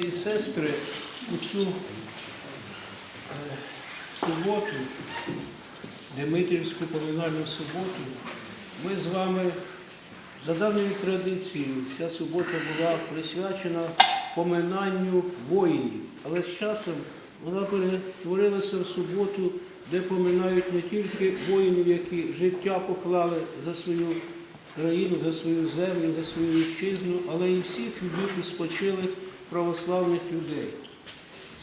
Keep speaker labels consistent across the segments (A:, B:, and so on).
A: І сестри, у цю е, суботу, Дмитрівську поминальну суботу, ми з вами за давньою традицією, ця субота була присвячена поминанню воїнів. Але з часом вона перетворилася в суботу, де поминають не тільки воїнів, які життя поклали за свою країну, за свою землю, за свою вітчизну, але і всіх і спочилих православних людей.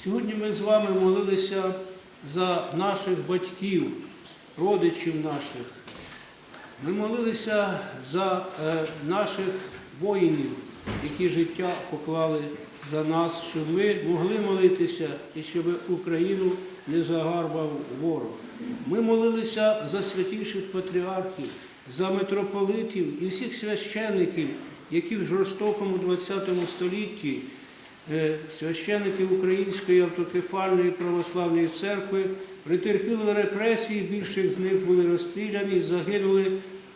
A: Сьогодні ми з вами молилися за наших батьків, родичів наших. Ми молилися за е, наших воїнів, які життя поклали за нас, щоб ми могли молитися і щоб Україну не загарбав ворог. Ми молилися за святіших патріархів, за митрополитів і всіх священників, які в жорстокому ХХ столітті е, священники Української автокефальної православної церкви претерпіли репресії, більших з них були розстріляні, загинули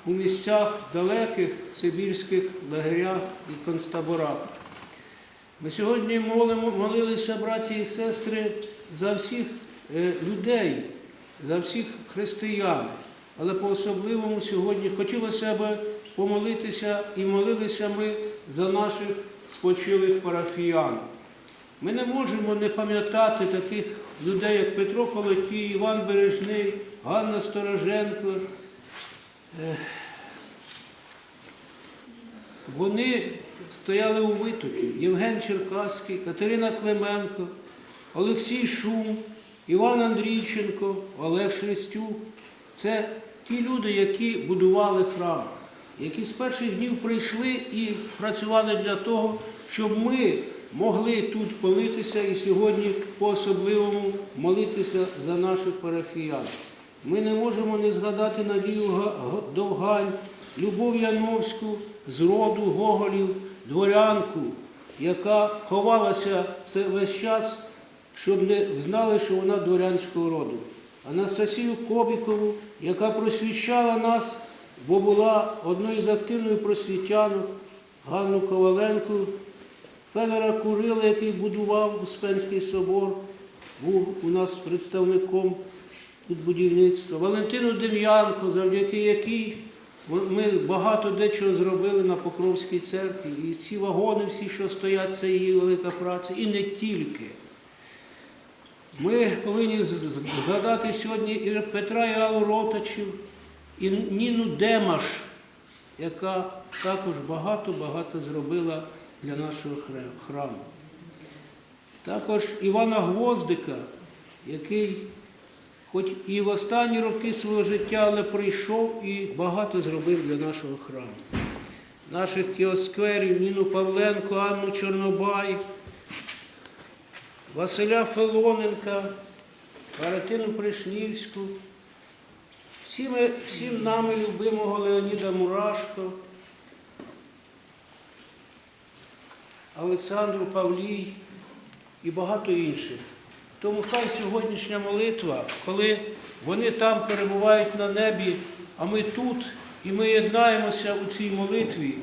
A: у місцях далеких сибірських лагерях і концтаборах. Ми сьогодні молимо, молилися, браті і сестри, за всіх е, людей, за всіх християн. Але по-особливому сьогодні хотілося б помолитися і молилися ми за наших спочилих парафіян. Ми не можемо не пам'ятати таких людей, як Петро Колотій, Іван Бережний, Ганна Стороженко. Е, Вони стояли у витокі. Євген Черкаський, Катерина Клименко, Олексій Шум, Іван Андрійченко, Олег Шерстюк. Це ті люди, які будували храм, які з перших днів прийшли і працювали для того, щоб ми могли тут молитися і сьогодні по-особливому молитися за наших парафіян. Ми не можемо не згадати Надію Га- Га- Довгань, Любов Яновську, з роду Гоголів, дворянку, яка ховалася весь час, щоб не знали, що вона дворянського роду. Анастасію Кобікову, яка просвіщала нас, бо була одною з активних просвітянок, Ганну Коваленку, Федора Курила, який будував Успенський собор, був у нас представником тут будівництва. Валентину Дем'янко, завдяки якій ми багато дечого зробили на Покровській церкві. І ці вагони, всі, що стоять, це її велика праця. І не тільки. Ми повинні згадати сьогодні і Петра і Аллу Ротачів, і Ніну Демаш, яка також багато-багато зробила для нашого храму. Також Івана Гвоздика, який хоч і в останні роки свого життя, але прийшов і багато зробив для нашого храму. Наших кіоскверів Ніну Павленко, Анну Чорнобай, Василя Филоненка, Валентину Пришнівську, всіми, всім нами любимого Леоніда Мурашко, Олександру Павлій і багато інших. Тому хай сьогоднішня молитва, коли вони там перебувають на небі, а ми тут, і ми єднаємося у цій молитві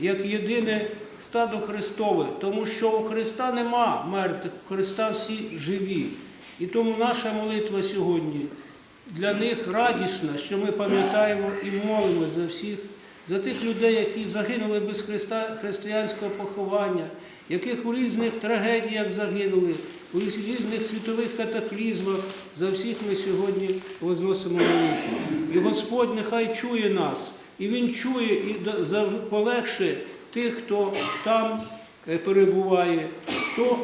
A: як єдине стадо Христове, тому що у Христа нема мертвих, у Христа всі живі. І тому наша молитва сьогодні для них радісна, що ми пам'ятаємо і молимо за всіх, за тих людей, які загинули без Христа, християнського поховання, яких у різних трагедіях загинули, у різних світових катаклізмах. За всіх ми сьогодні возносимо молитву. І Господь нехай чує нас, і Він чує і полегше тих, хто там е, перебуває, хто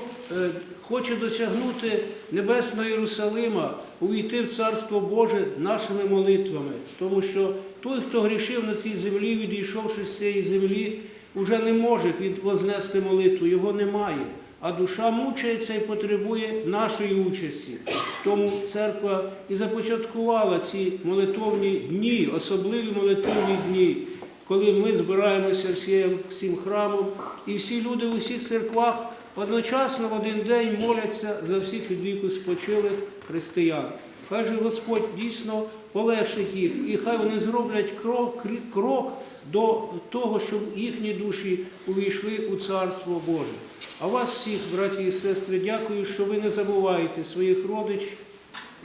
A: хоче досягнути Небесного Єрусалима, увійти в Царство Боже нашими молитвами. Тому що той, хто грішив на цій землі, відійшовши з цієї землі, уже не може вознести молитву, його немає. А душа мучається і потребує нашої участі. Тому церква і започаткувала ці молитовні дні, особливі молитовні дні, коли ми збираємося всім храмом, і всі люди в усіх церквах одночасно в один день моляться за всіх від віку спочилих християн. Хай же Господь дійсно полегшить їх, і хай вони зроблять крок, крок до того, щоб їхні душі увійшли у Царство Боже. А вас всіх, браті і сестри, дякую, що ви не забуваєте своїх родичів,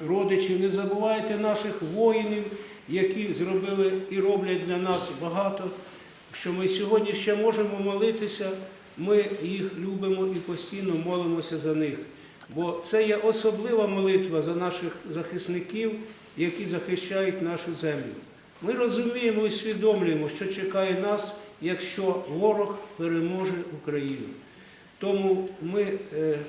A: родичів, не забувайте наших воїнів, які зробили і роблять для нас багато, що ми сьогодні ще можемо молитися, ми їх любимо і постійно молимося за них. Бо це є особлива молитва за наших захисників, які захищають нашу землю. Ми розуміємо і усвідомлюємо, що чекає нас, якщо ворог переможе Україну. Тому ми е,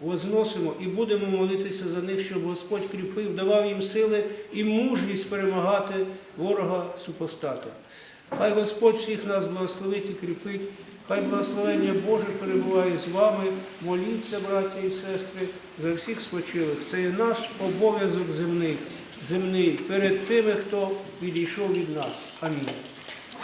A: возносимо і будемо молитися за них, щоб Господь кріпив, давав їм сили і мужність перемагати ворога супостата. Хай Господь всіх нас благословить і кріпить, хай благословення Боже перебуває з вами. Моліться, браті і сестри, за всіх спочилих. Це є наш обов'язок земний, земний перед тими, хто відійшов від нас. Амінь.